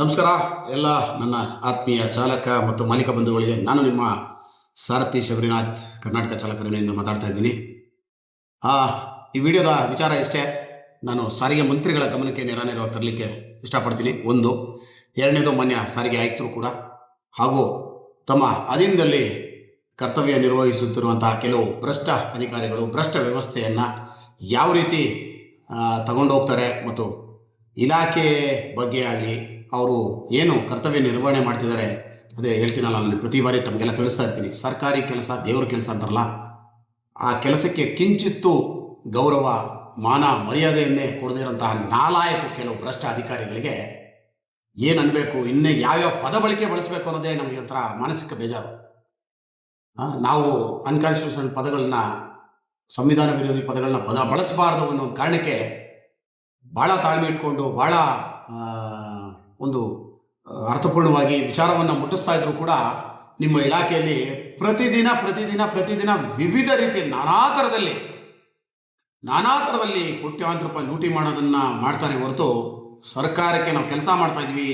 ನಮಸ್ಕಾರ. ಎಲ್ಲ ನನ್ನ ಆತ್ಮೀಯ ಚಾಲಕ ಮತ್ತು ಮಾಲೀಕ ಬಂಧುಗಳಿಗೆ ನಾನು ನಿಮ್ಮ ಸಾರಥಿ ಶಬರಿನಾಥ್, ಕರ್ನಾಟಕ ಚಾಲಕರಿಂದ ಮಾತಾಡ್ತಾ ಇದ್ದೀನಿ. ಈ ವಿಡಿಯೋದ ವಿಚಾರ ಇಷ್ಟೇ. ನಾನು ಸಾರಿಗೆ ಮಂತ್ರಿಗಳ ಗಮನಕ್ಕೆ ನೇರಾನೇರವಾಗಿ ತರಲಿಕ್ಕೆ ಇಷ್ಟಪಡ್ತೀನಿ. ಒಂದು, ಎರಡನೇದು ಮಾನ್ಯ ಸಾರಿಗೆ ಆಯುಕ್ತರು ಕೂಡ, ಹಾಗೂ ತಮ್ಮ ಅಧೀನದಲ್ಲಿ ಕರ್ತವ್ಯ ನಿರ್ವಹಿಸುತ್ತಿರುವಂತಹ ಕೆಲವು ಭ್ರಷ್ಟ ಅಧಿಕಾರಿಗಳು ಭ್ರಷ್ಟ ವ್ಯವಸ್ಥೆಯನ್ನು ಯಾವ ರೀತಿ ತಗೊಂಡೋಗ್ತಾರೆ ತಗೊಂಡು ಹೋಗ್ತಾರೆ ಮತ್ತು ಇಲಾಖೆ ಬಗ್ಗೆ ಆಗಲಿ ಅವರು ಏನು ಕರ್ತವ್ಯ ನಿರ್ವಹಣೆ ಮಾಡ್ತಿದ್ದಾರೆ, ಅದೇ ಹೇಳ್ತೀನಲ್ಲ ನಾನು, ಪ್ರತಿ ಬಾರಿ ತಮಗೆಲ್ಲ ತಿಳಿಸ್ತಾ ಇರ್ತೀನಿ. ಸರ್ಕಾರಿ ಕೆಲಸ, ದೇವ್ರ ಕೆಲಸ ಅಂತಾರಲ್ಲ, ಆ ಕೆಲಸಕ್ಕೆ ಕಿಂಚಿತ್ತು ಗೌರವ, ಮಾನ, ಮರ್ಯಾದೆಯನ್ನೇ ಕೊಡದೇ ನಾಲಾಯಕು ಕೆಲವು ಭ್ರಷ್ಟ ಅಧಿಕಾರಿಗಳಿಗೆ ಏನು ಅನ್ಬೇಕು ಇನ್ನೇ ಯಾವ್ಯಾವ ಪದ ಬಳಕೆ ಬಳಸಬೇಕು ಅನ್ನೋದೇ ನಮಗೆ ಒಂಥರ ಮಾನಸಿಕ ಬೇಜಾರು. ನಾವು ಅನ್ಕಾನ್ಸ್ಟಿಟ್ಯೂಷನ್ ಪದಗಳನ್ನ, ಸಂವಿಧಾನ ವಿರೋಧಿ ಪದಗಳನ್ನ ಪದ ಬಳಸಬಾರ್ದು ಅನ್ನೋ ಒಂದು ಕಾರಣಕ್ಕೆ ಭಾಳ ತಾಳ್ಮೆ ಇಟ್ಕೊಂಡು ಭಾಳ ಒಂದು ಅರ್ಥಪೂರ್ಣವಾಗಿ ವಿಚಾರವನ್ನು ಮುಟ್ಟಿಸ್ತಾ ಇದ್ರು ಕೂಡ ನಿಮ್ಮ ಇಲಾಖೆಯಲ್ಲಿ ಪ್ರತಿದಿನ ಪ್ರತಿದಿನ ಪ್ರತಿದಿನ ವಿವಿಧ ರೀತಿ ನಾನಾ ಥರದಲ್ಲಿ ನಾನಾ ಥರದಲ್ಲಿ ಕೋಟ್ಯಾಂತರ ರೂಪಾಯಿ ಲೂಟಿ ಮಾಡೋದನ್ನು ಮಾಡ್ತಾರೆ ಹೊರತು ಸರ್ಕಾರಕ್ಕೆ ನಾವು ಕೆಲಸ ಮಾಡ್ತಾ ಇದ್ವಿ.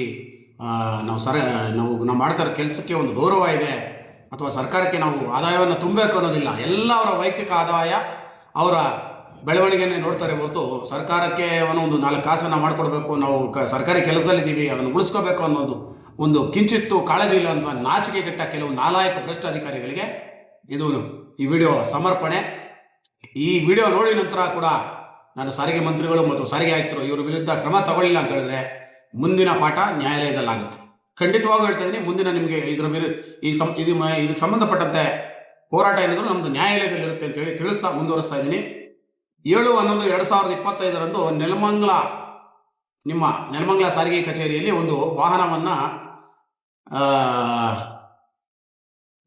ನಾವು ಸರ, ನಾವು ನಾವು ಮಾಡ್ತಾ ಇರೋ ಕೆಲಸಕ್ಕೆ ಒಂದು ಗೌರವ ಇದೆ. ಅಥವಾ ಸರ್ಕಾರಕ್ಕೆ ನಾವು ಆದಾಯವನ್ನು ತುಂಬಬೇಕು ಅನ್ನೋದಿಲ್ಲ. ಎಲ್ಲ ಅವರ ವೈಯಕ್ತಿಕ ಆದಾಯ, ಅವರ ಬೆಳವಣಿಗೆನೇ ನೋಡ್ತಾರೆ ಹೊರತು ಸರ್ಕಾರಕ್ಕೆ ಅವನು ಒಂದು ನಾಲ್ಕು ಕಾಸನ್ನು ಮಾಡಿಕೊಡ್ಬೇಕು, ನಾವು ಕ ಸರ್ಕಾರಿ ಕೆಲಸದಲ್ಲಿದ್ದೀವಿ, ಅದನ್ನು ಉಳಿಸ್ಕೋಬೇಕು ಅನ್ನೋದು ಒಂದು ಕಿಂಚಿತ್ತು ಕಾಳಜಿ ಇಲ್ಲ ಅಂತ ನಾಚಿಕೆಗೆಟ್ಟ ಕೆಲವು ನಾಲಾಯಕ ಭ್ರಷ್ಟ ಅಧಿಕಾರಿಗಳಿಗೆ ಇದು ಈ ವಿಡಿಯೋ ಸಮರ್ಪಣೆ. ಈ ವಿಡಿಯೋ ನೋಡಿದ ನಂತರ ಕೂಡ ನಾನು ಸಾರಿಗೆ ಮಂತ್ರಿಗಳು ಮತ್ತು ಸಾರಿಗೆ ಆಯುಕ್ತರು ಇವರ ವಿರುದ್ಧ ಕ್ರಮ ತಗೊಳ್ಳಿಲ್ಲ ಅಂತ ಹೇಳಿದ್ರೆ ಮುಂದಿನ ಪಾಠ ನ್ಯಾಯಾಲಯದಲ್ಲಾಗುತ್ತೆ. ಖಂಡಿತವಾಗೂ ಹೇಳ್ತಾ ಇದ್ದೀನಿ, ಮುಂದಿನ ನಿಮಗೆ ಇದರ ವಿರು, ಈ ಸಂ, ಇದು ಇದಕ್ಕೆ ಸಂಬಂಧಪಟ್ಟಂತೆ ಹೋರಾಟ ಏನಿದ್ರು ನಮ್ಮದು ನ್ಯಾಯಾಲಯದಲ್ಲಿರುತ್ತೆ ಅಂತೇಳಿ ತಿಳಿಸ್ತಾ ಮುಂದುವರಿಸ್ತಾ ಇದ್ದೀನಿ. ಏಳು ಹನ್ನೊಂದು ಎರಡು ಸಾವಿರದ ಇಪ್ಪತ್ತೈದರಂದು ನೆಲಮಂಗಲ, ನಿಮ್ಮ ನೆಲಮಂಗಲ ಸಾರಿಗೆ ಕಚೇರಿಯಲ್ಲಿ ಒಂದು ವಾಹನವನ್ನು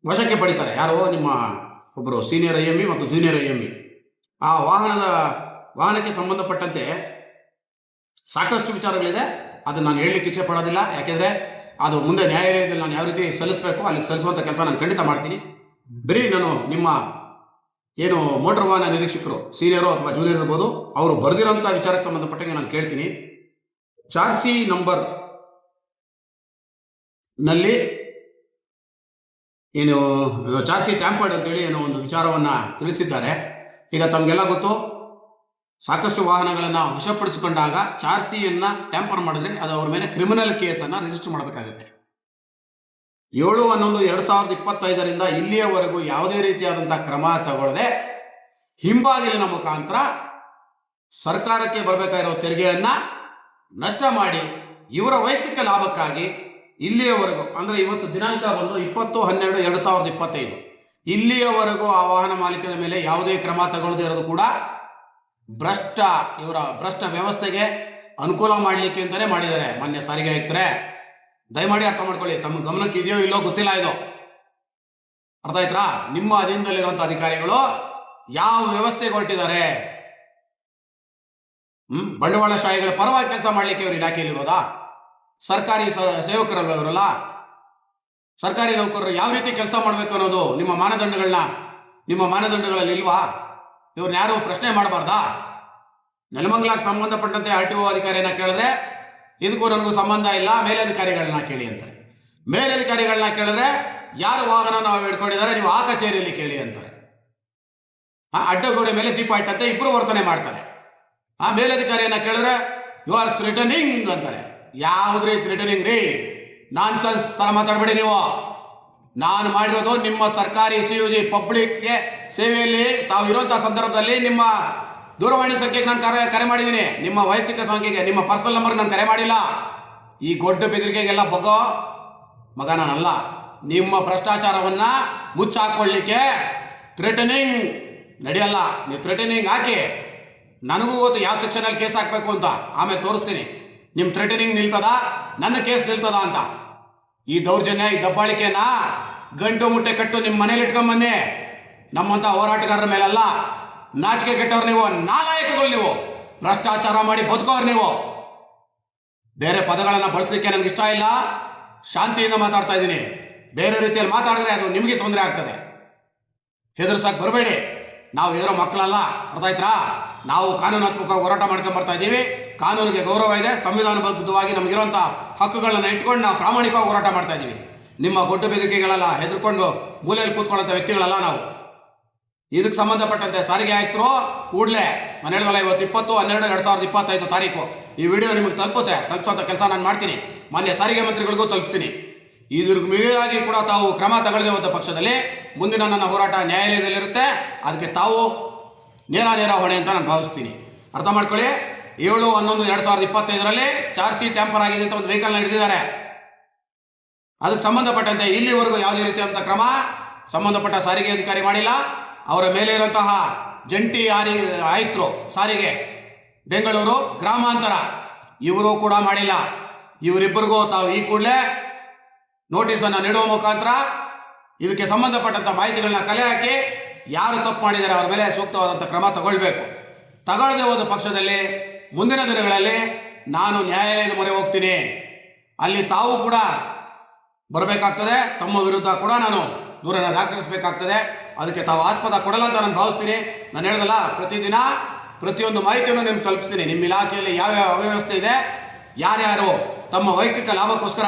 ವಶಕ್ಕೆ ಪಡಿತಾರೆ. ಯಾರು? ನಿಮ್ಮ ಒಬ್ಬರು ಸೀನಿಯರ್ ಐ ಎಂ ಇ ಮತ್ತು ಜೂನಿಯರ್ ಐ ಎಂ ಆ ವಾಹನದ, ವಾಹನಕ್ಕೆ ಸಂಬಂಧಪಟ್ಟಂತೆ ಸಾಕಷ್ಟು ವಿಚಾರಗಳಿದೆ. ಅದು ನಾನು ಹೇಳಲಿಕ್ಕೆ ಇಚ್ಛೆ ಪಡೋದಿಲ್ಲ. ಯಾಕೆಂದರೆ ಅದು ಮುಂದೆ ನ್ಯಾಯಾಲಯದಲ್ಲಿ ನಾನು ಯಾವ ರೀತಿ ಸಲ್ಲಿಸಬೇಕು, ಅಲ್ಲಿಗೆ ಸಲ್ಲಿಸುವಂಥ ಕೆಲಸ ನಾನು ಖಂಡಿತ ಮಾಡ್ತೀನಿ. ಬರೀ ನಾನು ನಿಮ್ಮ ಏನು ಮೋಟರ್ ವಾಹನ ನಿರೀಕ್ಷಕರು ಸೀನಿಯರು ಅಥವಾ ಜೂನಿಯರ್ ಇರ್ಬೋದು, ಅವರು ಬರೆದಿರೋಂಥ ವಿಚಾರಕ್ಕೆ ಸಂಬಂಧಪಟ್ಟಂಗೆ ನಾನು ಕೇಳ್ತೀನಿ. ಚಾರ್ಸಿ ನಂಬರ್ನಲ್ಲಿ ಏನು ಚಾರ್ಸಿ ಟ್ಯಾಂಪರ್ಡ್ ಅಂತೇಳಿ ಏನೋ ಒಂದು ವಿಚಾರವನ್ನು ತಿಳಿಸಿದ್ದಾರೆ. ಈಗ ತಮಗೆಲ್ಲ ಗೊತ್ತು, ಸಾಕಷ್ಟು ವಾಹನಗಳನ್ನು ವಶಪಡಿಸಿಕೊಂಡಾಗ ಚಾರ್ಸಿಯನ್ನು ಟ್ಯಾಂಪರ್ ಮಾಡಿದ್ರೆ ಅದು ಅವ್ರ ಮೇಲೆ ಕ್ರಿಮಿನಲ್ ಕೇಸನ್ನು ರಿಜಿಸ್ಟರ್ ಮಾಡಬೇಕಾಗುತ್ತೆ. ಏಳು ಹನ್ನೊಂದು ಎರಡು ಸಾವಿರದ ಇಪ್ಪತ್ತೈದರಿಂದ ಇಲ್ಲಿಯವರೆಗೂ ಯಾವುದೇ ರೀತಿಯಾದಂಥ ಕ್ರಮ ತಗೊಳ್ಳದೆ ಹಿಂಬಾಗಿಲಿನ ಮುಖಾಂತರ ಸರ್ಕಾರಕ್ಕೆ ಬರಬೇಕಾಗಿರೋ ತೆರಿಗೆಯನ್ನು ನಷ್ಟ ಮಾಡಿ ಇವರ ವೈಯಕ್ತಿಕ ಲಾಭಕ್ಕಾಗಿ ಇಲ್ಲಿಯವರೆಗೂ, ಅಂದರೆ ಇವತ್ತು ದಿನಾಂಕ ಬಂದು ಇಪ್ಪತ್ತು ಹನ್ನೆರಡು ಎರಡು ಸಾವಿರದ ಇಪ್ಪತ್ತೈದು. ಇಲ್ಲಿಯವರೆಗೂ ಆ ವಾಹನ ಮಾಲೀಕನ ಮೇಲೆ ಯಾವುದೇ ಕ್ರಮ ತಗೊಳ್ಳದೇ ಇರೋದು ಕೂಡ ಭ್ರಷ್ಟ, ಇವರ ಭ್ರಷ್ಟ ವ್ಯವಸ್ಥೆಗೆ ಅನುಕೂಲ ಮಾಡಲಿಕ್ಕೆ ಅಂತಲೇ ಮಾಡಿದ್ದಾರೆ ಮಾನ್ಯ ಸಾರಿಗೆ ಆಯುಕ್ತರೇ. ದಯಮಾಡಿ ಅರ್ಥ ಮಾಡ್ಕೊಳ್ಳಿ, ತಮ್ಮ ಗಮನಕ್ಕೆ ಇದೆಯೋ ಇಲ್ಲೋ ಗೊತ್ತಿಲ್ಲ ಇದು. ಅರ್ಥ ಆಯ್ತಾ ನಿಮ್ಮ ಅಧೀನದಲ್ಲಿರುವಂಥ ಅಧಿಕಾರಿಗಳು ಯಾವ ವ್ಯವಸ್ಥೆಗೆ ಹೊರಟಿದ್ದಾರೆ? ಹ್ಮ್, ಬಂಡವಾಳಶಾಹಿಗಳ ಪರವಾಗಿ ಕೆಲಸ ಮಾಡ್ಲಿಕ್ಕೆ ಇವರು ಇಲಾಖೆಯಲ್ಲಿರೋದಾ? ಸರ್ಕಾರಿ ಸೇವಕರಲ್ಲ ಇವರಲ್ಲ? ಸರ್ಕಾರಿ ನೌಕರರು ಯಾವ ರೀತಿ ಕೆಲಸ ಮಾಡಬೇಕು ಅನ್ನೋದು ನಿಮ್ಮ ಮಾನದಂಡಗಳನ್ನ, ನಿಮ್ಮ ಮಾನದಂಡಗಳಲ್ಲಿ ಇಲ್ವಾ? ಇವ್ರನ್ನ ಯಾರು ಪ್ರಶ್ನೆ ಮಾಡಬಾರ್ದಾ? ನೆಲಮಂಗಲಕ್ಕೆ ಸಂಬಂಧಪಟ್ಟಂತೆ ಆರ್ ಟಿ ಒ ಅಧಿಕಾರಿಯನ್ನ ಕೇಳಿದ್ರೆ ಇದಕ್ಕೂ ನನಗೂ ಸಂಬಂಧ ಇಲ್ಲ. ಮೇಲಧಿಕಾರಿಗಳನ್ನ ಕೇಳಿ ಅಂತಾರೆ. ಮೇಲಧಿಕಾರಿಗಳನ್ನ ಕೇಳಿದ್ರೆ, ಯಾರು ವಾಹನ ನಾವು ಹಿಡ್ಕೊಂಡಿದ್ದಾರೆ, ನೀವು ಆ ಕಚೇರಿಯಲ್ಲಿ ಕೇಳಿ ಅಂತಾರೆ. ಅಡ್ಡಗೋಡೆ ಮೇಲೆ ದೀಪ ಇಟ್ಟಂತೆ ಇಬ್ಬರು ವರ್ತನೆ ಮಾಡ್ತಾರೆ. ಆ ಮೇಲಧಿಕಾರಿಯನ್ನ ಕೇಳಿದ್ರೆ ಯು ಆರ್ ಥ್ರಿಟನಿಂಗ್ ಅಂತಾರೆ. ಯಾವುದ್ರಿ ಥ್ರಿಟನಿಂಗ್ ರೀ? ನಾನ್ ಸೆನ್ಸ್ ತರ ಮಾತಾಡಬೇಡಿ ನೀವು. ನಾನು ಮಾಡಿರೋದು ನಿಮ್ಮ ಸರ್ಕಾರಿ ಸಿ ಯು ಜಿ ಪಬ್ಲಿಕ್ಗೆ ಸೇವೆಯಲ್ಲಿ ತಾವು ಇರುವಂಥ ಸಂದರ್ಭದಲ್ಲಿ ನಿಮ್ಮ ದೂರವಾಣಿ ಸಂಖ್ಯೆಗೆ ನಾನು ಕರೆ ಕರೆ ಮಾಡಿದ್ದೀನಿ. ನಿಮ್ಮ ವೈಯಕ್ತಿಕ ಸಂಖ್ಯೆಗೆ, ನಿಮ್ಮ ಪರ್ಸನಲ್ ನಂಬರ್ ನಾನು ಕರೆ ಮಾಡಿಲ್ಲ. ಈ ಗೊಡ್ಡ ಬೆದರಿಕೆಗೆಲ್ಲ ಬಗ್ಗೋ ಮಗ ನಾನಲ್ಲ ನಿಮ್ಮ ಭ್ರಷ್ಟಾಚಾರವನ್ನ ಮುಚ್ಚಾಕೊಳ್ಳಿಕ್ಕೆ ಥ್ರೆಟನಿಂಗ್ ನಡೆಯಲ್ಲ. ನೀವು ಥ್ರೆಟನಿಂಗ್ ಹಾಕಿ. ನನಗೂ ಗೊತ್ತು ಯಾವ ಸೆಕ್ಷನಲ್ಲಿ ಕೇಸ್ ಹಾಕಬೇಕು ಅಂತ. ಆಮೇಲೆ ತೋರಿಸ್ತೀನಿ. ನಿಮ್ಮ ಥ್ರೆಟನಿಂಗ್ ನಿಲ್ತದ? ನನ್ನ ಕೇಸ್ ನಿಲ್ತದ ಅಂತ. ಈ ದೌರ್ಜನ್ಯ, ಈ ದಬ್ಬಾಳಿಕೆನ ಗಂಟು ಮುಟ್ಟೆ ಕಟ್ಟು ನಿಮ್ಮ ಮನೇಲಿ ಇಟ್ಕೊಂಬನ್ನಿ ನಮ್ಮಂಥ ಹೋರಾಟಗಾರರ ಮೇಲಲ್ಲ. ನಾಚಿಕೆ ಕೆಟ್ಟವ್ರು ನೀವು, ನಾಲಾಯಕಗಳು ನೀವು. ಭ್ರಷ್ಟಾಚಾರ ಮಾಡಿ ಬದುಕೋರು ನೀವು. ಬೇರೆ ಪದಗಳನ್ನು ಬಳಸಲಿಕ್ಕೆ ನನಗೆ ಇಷ್ಟ ಇಲ್ಲ. ಶಾಂತಿಯಿಂದ ಮಾತಾಡ್ತಾ ಇದ್ದೀನಿ. ಬೇರೆ ರೀತಿಯಲ್ಲಿ ಮಾತಾಡಿದ್ರೆ ಅದು ನಿಮಗೆ ತೊಂದರೆ ಆಗ್ತದೆ. ಹೆದರ್ಸಕ್ಕೆ ಬರಬೇಡಿ. ನಾವು ಹೆದರೋ ಮಕ್ಕಳಲ್ಲ ಅರ್ಥ ಆಯ್ತಾ ನಾವು ಕಾನೂನಾತ್ಮಕ ಹೋರಾಟ ಮಾಡ್ಕೊಂಡು ಬರ್ತಾ ಇದ್ದೀವಿ. ಕಾನೂನಿಗೆ ಗೌರವ ಇದೆ, ಸಂವಿಧಾನಬದ್ಧವಾಗಿ ನಮಗಿರುವಂಥ ಹಕ್ಕುಗಳನ್ನು ಇಟ್ಕೊಂಡು ನಾವು ಪ್ರಾಮಾಣಿಕವಾಗಿ ಹೋರಾಟ ಮಾಡ್ತಾ ಇದ್ದೀವಿ. ನಿಮ್ಮ ಗೊಡ್ಡ ಬೆದರಿಕೆಗಳೆಲ್ಲ, ಹೆದರ್ಕೊಂಡು ಮೂಲೆಯಲ್ಲಿ ಕೂತ್ಕೊಳ್ಳೋಂಥ ವ್ಯಕ್ತಿಗಳಲ್ಲ ನಾವು. ಇದಕ್ಕೆ ಸಂಬಂಧಪಟ್ಟಂತೆ ಸಾರಿಗೆ ಆಯುಕ್ತರು ಕೂಡಲೇ ನಾನು ಹೇಳಿದ್ವಲ್ಲ ಇವತ್ತು ಇಪ್ಪತ್ತು, ಹನ್ನೆರಡು, ಎರಡು ಸಾವಿರದ ಇಪ್ಪತ್ತೈದು ತಾರೀಕು ಈ ವಿಡಿಯೋ ನಿಮಗೆ ತಲುಪುತ್ತೆ. ತಲುಪಿಸೋಂಥ ಕೆಲಸ ನಾನು ಮಾಡ್ತೀನಿ. ಮಾನ್ಯ ಸಾರಿಗೆ ಮಂತ್ರಿಗಳಿಗೂ ತಲುಪಿಸ್ತೀನಿ. ಇದ್ರ ಮೇಲಾಗಿ ಕೂಡ ತಾವು ಕ್ರಮ ತಗೊಳ್ಳದೆ ಹೋದ ಪಕ್ಷದಲ್ಲಿ ಮುಂದಿನ ನನ್ನ ಹೋರಾಟ ನ್ಯಾಯಾಲಯದಲ್ಲಿರುತ್ತೆ. ಅದಕ್ಕೆ ತಾವು ನೇರ ನೇರ ಹೊಣೆ ಅಂತ ನಾನು ಭಾವಿಸ್ತೀನಿ. ಅರ್ಥ ಮಾಡ್ಕೊಳ್ಳಿ. ಏಳು, ಹನ್ನೊಂದು, ಎರಡು ಸಾವಿರದ ಇಪ್ಪತ್ತೈದರಲ್ಲಿ ಚಾರ್ ಟ್ಯಾಂಪರ್ ಆಗಿದೆ ಅಂತ ಒಂದು ವೆಹಿಕಲ್ನ ಹಿಡಿದಿದ್ದಾರೆ. ಅದಕ್ಕೆ ಸಂಬಂಧಪಟ್ಟಂತೆ ಇಲ್ಲಿವರೆಗೂ ಯಾವುದೇ ರೀತಿಯಾದಂಥ ಕ್ರಮ ಸಂಬಂಧಪಟ್ಟ ಸಾರಿಗೆ ಅಧಿಕಾರಿ ಮಾಡಿಲ್ಲ. ಅವರ ಮೇಲೆ ಇರುವಂತಹ ಜಂಟಿ ಆರಿ ಆಯುಕ್ತರು ಸಾರಿಗೆ, ಬೆಂಗಳೂರು ಗ್ರಾಮಾಂತರ, ಇವರು ಕೂಡ ಮಾಡಿಲ್ಲ. ಇವರಿಬ್ಬರಿಗೂ ತಾವು ಈ ಕೂಡಲೇ ನೋಟಿಸನ್ನು ನೀಡುವ ಮುಖಾಂತರ ಇದಕ್ಕೆ ಸಂಬಂಧಪಟ್ಟಂಥ ಮಾಹಿತಿಗಳನ್ನ ಕಲೆ ಹಾಕಿ ಯಾರು ತಪ್ಪು ಮಾಡಿದ್ದಾರೆ ಅವರ ಮೇಲೆ ಸೂಕ್ತವಾದಂಥ ಕ್ರಮ ತಗೊಳ್ಬೇಕು. ತಗೊಳ್ಳದೆ ಹೋದ ಪಕ್ಷದಲ್ಲಿ ಮುಂದಿನ ದಿನಗಳಲ್ಲಿ ನಾನು ನ್ಯಾಯಾಲಯದ ಮೊರೆ ಹೋಗ್ತೀನಿ. ಅಲ್ಲಿ ತಾವು ಕೂಡ ಬರಬೇಕಾಗ್ತದೆ, ತಮ್ಮ ವಿರುದ್ಧ ಕೂಡ ನಾನು ದೂರನ್ನು ದಾಖಲಿಸಬೇಕಾಗ್ತದೆ. ಅದಕ್ಕೆ ತಾವು ಆಸ್ಪದ ಕೊಡಲ್ಲ ಅಂತ ನಾನು ಭಾವಿಸ್ತೀನಿ. ನಾನು ಹೇಳ್ದಲ್ಲ, ಪ್ರತಿದಿನ ಪ್ರತಿಯೊಂದು ಮಾಹಿತಿಯನ್ನು ನಿಮ್ಗೆ ತಲುಪಿಸ್ತೀನಿ. ನಿಮ್ಮ ಇಲಾಖೆಯಲ್ಲಿ ಯಾವ್ಯಾವ ಅವ್ಯವಸ್ಥೆ ಇದೆ, ಯಾರ್ಯಾರು ತಮ್ಮ ವೈಯಕ್ತಿಕ ಲಾಭಕ್ಕೋಸ್ಕರ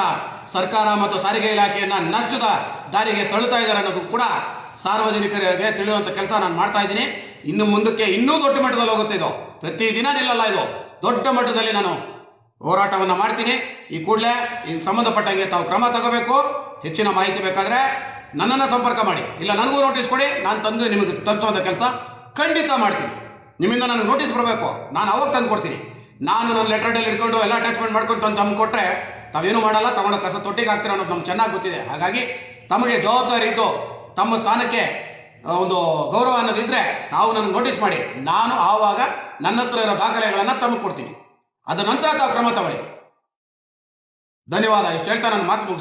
ಸರ್ಕಾರ ಮತ್ತು ಸಾರಿಗೆ ಇಲಾಖೆಯನ್ನು ನಷ್ಟದ ದಾರಿಗೆ ತಳ್ಳುತ್ತಾ ಇದ್ದಾರೆ ಅನ್ನೋದು ಕೂಡ ಸಾರ್ವಜನಿಕರಿಗೆ ತಿಳಿಯುವಂಥ ಕೆಲಸ ನಾನು ಮಾಡ್ತಾ ಇದ್ದೀನಿ. ಇನ್ನು ಮುಂದಕ್ಕೆ ಇನ್ನೂ ದೊಡ್ಡ ಮಟ್ಟದಲ್ಲಿ ಹೋಗುತ್ತೆ ಇದು. ಪ್ರತಿದಿನ ನಿಲ್ಲಲ್ಲ ಇದು. ದೊಡ್ಡ ಮಟ್ಟದಲ್ಲಿ ನಾನು ಹೋರಾಟವನ್ನು ಮಾಡ್ತೀನಿ. ಈ ಕೂಡಲೇ ಈ ಸಂಬಂಧಪಟ್ಟಂಗೆ ತಾವು ಕ್ರಮ ತಗೋಬೇಕು. ಹೆಚ್ಚಿನ ಮಾಹಿತಿ ಬೇಕಾದರೆ ನನ್ನನ್ನು ಸಂಪರ್ಕ ಮಾಡಿ. ಇಲ್ಲ, ನನಗೂ ನೋಟಿಸ್ ಕೊಡಿ, ನಾನು ತಂದು ನಿಮಗೆ ತಲುಪಿಸುವಂಥ ಕೆಲಸ ಖಂಡಿತ ಮಾಡ್ತೀನಿ. ನಿಮ್ಮಿಂದ ನನಗೆ ನೋಟಿಸ್ ಬರಬೇಕು. ನಾನು ಅವಾಗ ತಂದು ಕೊಡ್ತೀನಿ. ನಾನು ನನ್ನ ಲೆಟರ್ಡಲ್ಲಿ ಇಟ್ಕೊಂಡು ಎಲ್ಲ ಅಟ್ಯಾಚ್ಮೆಂಟ್ ಮಾಡ್ಕೊಂಡು ತಂದು ತಮ್ಮ ಕೊಟ್ಟರೆ ತಾವೇನು ಮಾಡಲ್ಲ ತಗೊಂಡು ಕಸ ತೊಟ್ಟಿಗೆ ಹಾಕ್ತೀರ ಅನ್ನೋದು ನಮ್ಗೆ ಚೆನ್ನಾಗಿ ಗೊತ್ತಿದೆ. ಹಾಗಾಗಿ ತಮಗೆ ಜವಾಬ್ದಾರಿ ಇದ್ದು, ತಮ್ಮ ಸ್ಥಾನಕ್ಕೆ ಒಂದು ಗೌರವ ಅನ್ನೋದಿದ್ರೆ ತಾವು ನನಗೆ ನೋಟಿಸ್ ಮಾಡಿ. ನಾನು ಆವಾಗ ನನ್ನ ಹತ್ರ ಇರೋ ದಾಖಲೆಗಳನ್ನು ತಮಗೆ ಕೊಡ್ತೀನಿ. ಅದ ನಂತರ ತಾವು ಕ್ರಮ ತಗೊಳ್ಳಿ. ಧನ್ಯವಾದ, ಇಷ್ಟು ಹೇಳ್ತಾ ನನ್ನ ಮಾತು